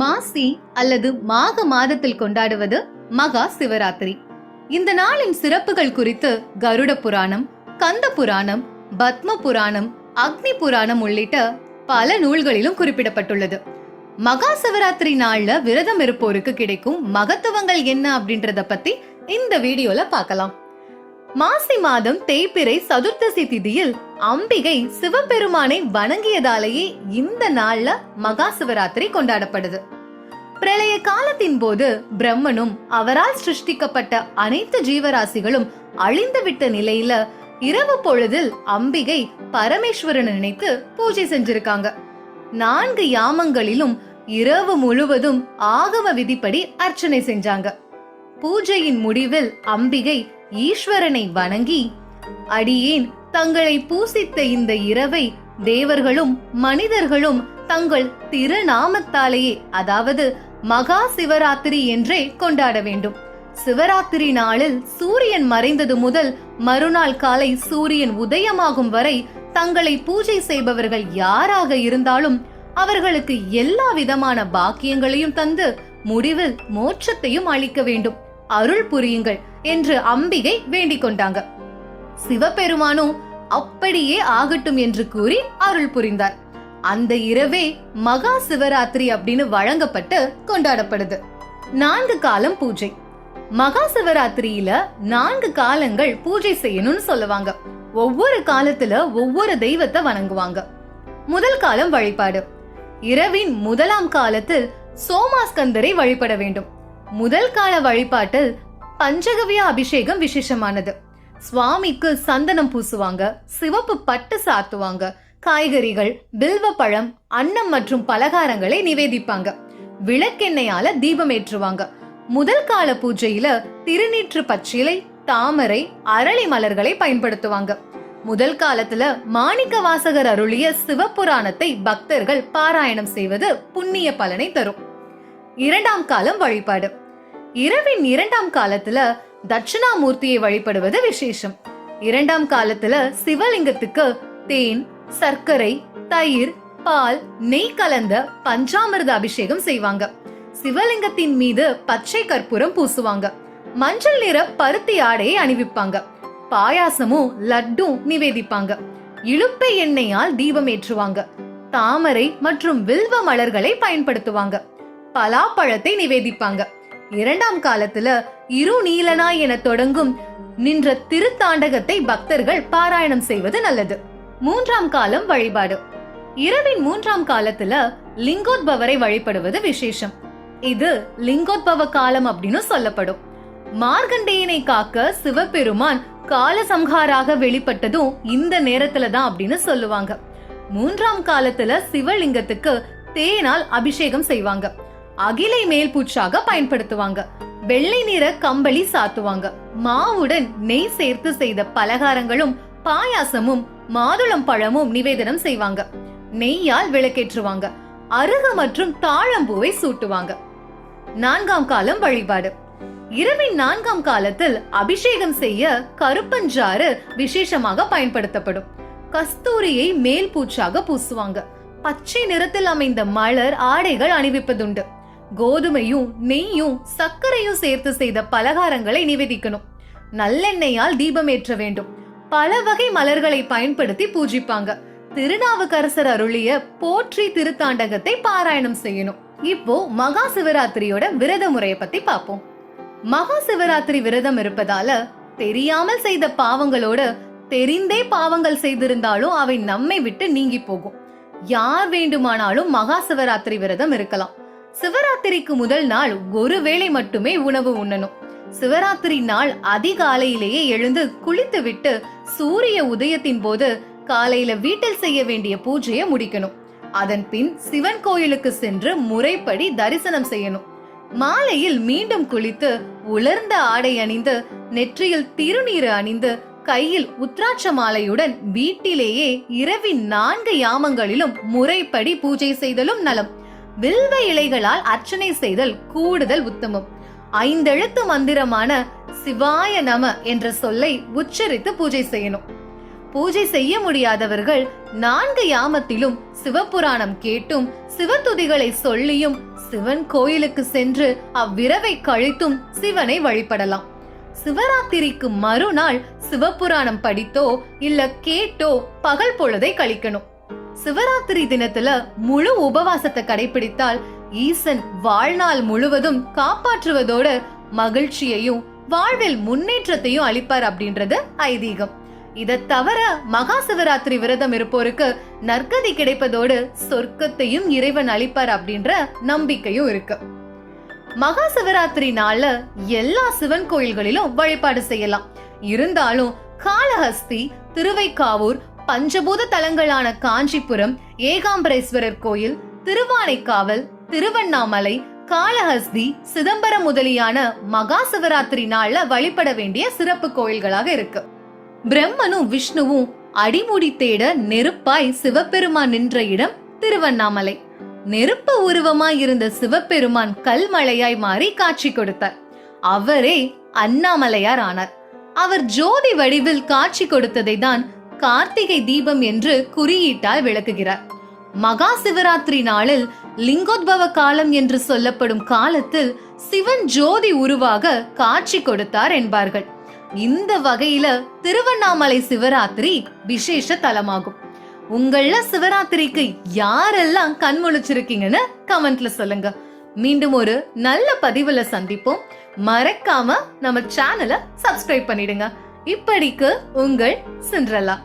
மாசி அல்லது மாக மாதத்தில் கொண்டாடுவது மகா சிவராத்திரி. இந்த நாளின் சிறப்புகள் குறித்து கருட புராணம் கந்த புராணம் பத்ம புராணம் அக்னி புராணம் உள்ளிட்ட பல நூல்களிலும் குறிப்பிடப்பட்டுள்ளது. மகா சிவராத்திரி நாள்ல விரதம் இருப்போருக்கு கிடைக்கும் மகத்துவங்கள் என்ன அப்படின்றத பத்தி இந்த வீடியோல பார்க்கலாம். மாசி மாதம் தேய்பிறை சதுர்த்தசி திதியில் அம்பிகை சிவபெருமானை வணங்கியதாலேயே இந்த நாள்ல மகா சிவராத்திரி கொண்டாடப்படுது. பிரளய காலத்தின் போது பிரம்மனும் அவரால் சிருஷ்டிக்கப்பட்ட அனைத்து ஜீவராசிகளும் அழிந்துவிட்ட நிலையில இரவு பொழுதில் அம்பிகை பரமேஸ்வரன் நினைத்து பூஜை செஞ்சிருக்காங்க. நான்கு யாமங்களிலும் இரவு முழுவதும் ஆகம விதிப்படி அர்ச்சனை செஞ்சாங்க. பூஜையின் முடிவில் அம்பிகை ஈஸ்வரனை வணங்கி அடியேன் தங்களை பூசித்த இந்த இரவை தேவர்களும் மனிதர்களும் தங்கள் திருநாமத்தாலேயே அதாவது மகா சிவராத்திரி என்றே கொண்டாட வேண்டும். சிவராத்திரி நாளில் சூரியன் மறைந்தது முதல் மறுநாள் காலை சூரியன் உதயமாகும் வரை தங்களை பூஜை செய்பவர்கள் யாராக இருந்தாலும் அவர்களுக்கு எல்லா விதமான பாக்கியங்களையும் தந்து முடிவில் மோட்சத்தையும் அளிக்க வேண்டும். அருள் புரியுங்கள் என்று அம்பிகை வேண்டிக் கொண்டாங்க. சிவபெருமானும் அப்படியே ஆகட்டும் என்று கூறி அருள் புரிந்தார். அந்த இரவே மகா சிவராத்திரி அப்படின்னு வழங்கப்பட்டு கொண்டாடப்படுது. நான்கு காலம் பூஜை. மகா சிவராத்திரியில நான்கு காலங்கள் பூஜை செய்யணும்னு சொல்லுவாங்க. ஒவ்வொரு காலத்துல ஒவ்வொரு தெய்வத்தை வணங்குவாங்க. முதல் காலம் வழிபாடு. இரவின் முதலாம் காலத்தில் சோமாஸ்கந்தரை வழிபட வேண்டும். முதல் கால வழிபாட்டில் பஞ்சகவிய அபிஷேகம் விசேஷமானது. சுவாமிக்கு சந்தனம் பூசுவாங்க சிவப்பு பட்டு சாத்துவாங்க காய்கறிகள் பில்வ பழம் அன்னம் மற்றும் பலகாரங்களை நிவேதிப்பாங்க. விளக்கெண்ணெயால தீபம் ஏற்றுவாங்க. முதல் கால பூஜையில திருநீற்று பச்சிலை தாமரை அரளி மலர்களை பயன்படுத்துவாங்க. முதல் காலத்துல மாணிக்க வாசகர் அருளிய சிவபுராணத்தை பக்தர்கள் பாராயணம் செய்வது புண்ணிய பலனை தரும். இரண்டாம் காலம் வழிபாடு. இரவின் இரண்டாம் காலத்துல தட்சிணாமூர்த்தியை வழிபடுவது விசேஷம். இரண்டாம் காலத்துல சிவலிங்கத்துக்கு தேன் சர்க்கரை தயிர் பால் நெய் கலந்த பஞ்சாமிர்த அபிஷேகம் செய்வாங்க. சிவலிங்கத்தின் மீது பச்சை கற்பூரம் பூசுவாங்க. மஞ்சள் நிற பருத்தி ஆடையை அணிவிப்பாங்க. பாயாசமும் லட்டும் நிவேதிப்பாங்க. இழுப்பை எண்ணெயால் தீபம் ஏற்றுவாங்க. தாமரை மற்றும் வில்வ மலர்களை பயன்படுத்துவாங்க. பலாப்பழத்தை நிவேதிப்பாங்க. இரண்டாம் காலத்துல இரு நீலனா என தொடங்கும் நின்ற திருத்தாண்டகத்தை பக்தர்கள் பாராயணம் செய்வது நல்லது. மூன்றாம் காலம் வழிபாடு. இரவின் மூன்றாம் காலத்துல லிங்கோத்பவரை வழிபடுவது விசேஷம். இது லிங்கோத்பவ காலம் அப்படின்னு சொல்லப்படும். மார்கண்டேயனை காக்க சிவபெருமான் காலசம்ஹாராக வெளிப்பட்டதும் இந்த நேரத்துல தான் அப்படின்னு சொல்லுவாங்க. மூன்றாம் காலத்துல சிவலிங்கத்துக்கு தேனால் அபிஷேகம் செய்வாங்க. அகிலை மேல் பூச்சாக பயன்படுத்துவாங்க. வெள்ளை நிற கம்பளி சாத்துவாங்க. மாவுடன் நெய் சேர்த்து செய்த பலகாரங்களும் பாயாசமும் மாதுளம் பழமும் நிவேதனம் செய்வாங்க. நெய்யால் விளக்கேற்றுவாங்க. அருக மற்றும் தாழம்பூவை சூட்டுவாங்க. நான்காம் காலம் வழிபாடு. இரவின் நான்காம் காலத்தில் அபிஷேகம் செய்ய கருப்பஞ்சாறு விசேஷமாக பயன்படுத்தப்படும். கஸ்தூரியை மேல் பூச்சாக பூசுவாங்க. பச்சை நிறத்தில் அமைந்த மலர் ஆடைகள் அணிவிப்பதுண்டு. கோதுமையும் நெய்யும் சர்க்கரையும் சேர்த்து செய்த பலகாரங்களை நிவேதிக்கணும். நல்லெண்ணெயால் தீபம் ஏற்ற வேண்டும். பல வகை மலர்களை பயன்படுத்தி பூஜிப்பாங்க. திருநாவுக்கரசர் அருளிய போற்றி திருத்தாண்டகத்தை பாராயணம் செய்யணும். இப்போ மகா சிவராத்திரியோட விரத முறையை பத்தி பார்ப்போம் மகா சிவராத்திரி விரதம் இருப்பதால தெரியாமல் செய்த பாவங்களோட தெரிந்தே பாவங்கள் செய்திருந்தாலும் அவை நம்மை விட்டு நீங்கி போகும். யார் வேண்டுமானாலும் மகா சிவராத்திரி விரதம் இருக்கலாம். சிவராத்திரிக்கு முதல் நாள் ஒரு வேளை மட்டுமே உணவு உண்ணணும். சிவராத்திரி நாள் அதிகாலையிலேயே எழுந்து குளித்து விட்டு சூரிய உதயத்தின் போது காலையில வீட்டில் செய்ய வேண்டிய பூஜையை முடிக்கணும். அதன் பின் சிவன் கோயிலுக்கு சென்று முறைப்படி தரிசனம் செய்யணும். மாலையில் மீண்டும் குளித்து உலர்ந்த ஆடை அணிந்து நெற்றியில் திருநீறு அணிந்து கையில் உத்ராட்ச மாலையுடன் வீட்டிலேயே இரவின் நான்கு யாமங்களிலும் முறைப்படி பூஜை செய்தலும் நலம். வில்வ இலைகளால் அர்ச்சனை செய்தல் கூடுதல் உத்தமம். ஐந்தெழுத்து மந்திரமான சிவாய நம என்ற சொல்லை உச்சரித்து பூஜை செய்யணும். பூஜை செய்ய முடியாதவர்கள் நான்கு யாமத்திலும் சிவபுராணம் கேட்டும் சிவத்துதிகளை சொல்லியும் சிவன் கோயிலுக்கு சென்று அவ்விரவை கழித்தும் சிவனை வழிபடலாம். சிவராத்திரிக்கு மறுநாள் சிவபுராணம் படித்தோ இல்ல கேட்டோ பகல் பொழுதை கழிக்கணும். சிவராத்திரி தினத்துல முழு உபவாசத்தை கடைபிடித்தால் ஈசன் வாழ்நாள் முழுவதும் காப்பாற்றுவதோடு மகிழ்ச்சியையும் வாழ்வில் முன்னேற்றத்தையும் அளிப்பார் அப்படின்றது ஐதீகம். இதை தவிர மகா சிவராத்திரி விரதம் இருப்போருக்கு நற்கதி கிடைப்பதோடு சொர்க்கத்தையும் இறைவன் அளிப்பார் அப்படின்ற நம்பிக்கையும் இருக்கு. மகா சிவராத்திரி நாள்ல எல்லா சிவன் கோயில்களிலும் வழிபாடு செய்யலாம். இருந்தாலும் காளஹஸ்தி திருவைக்காவூர் பஞ்சபூத தலங்களான காஞ்சிபுரம் ஏகாம்பரேஸ்வரர் கோயில் திருவானைக்காவல் திருவண்ணாமலை காளஹஸ்தி சிதம்பரம் முதலியான மகா சிவராத்திரி நாள்ல வழிபட வேண்டிய சிறப்பு கோயில்களாக இருக்கு. பிரம்மனும் விஷ்ணுவும் அடிமுடி தேட நெருப்பாய் சிவபெருமான் நின்ற இடம் திருவண்ணாமலை. நெருப்பு உருவமாய் இருந்த சிவபெருமான் கல்மலையாய் மாறி காட்சி கொடுத்தார். அவரே அண்ணாமலையார் ஆனார். அவர் ஜோதி வடிவில் காட்சி கொடுத்ததை தான் கார்த்திகை தீபம் என்று குறியீட்டால் விளக்குகிறார். மகா சிவராத்திரி நாளில் லிங்கோத்பவ காலம் என்று சொல்லப்படும் காலத்தில் சிவன் ஜோதி உருவாக காட்சி கொடுத்தார் என்பார்கள். இந்த வகையில திருவண்ணாமலை சிவராத்திரி விசேஷ தலமாகும். உங்கள சிவராத்திரிக்கு யாரெல்லாம் கண் முழிச்சிருக்கீங்கன்னு கமெண்ட்ல சொல்லுங்க. மீண்டும் ஒரு நல்ல பதிவுல சந்திப்போம். மறக்காம நம்ம சேனலை சப்ஸ்கிரைப் பண்ணிடுங்க. இப்படிக்கு உங்கள் சிண்ட்ரலா.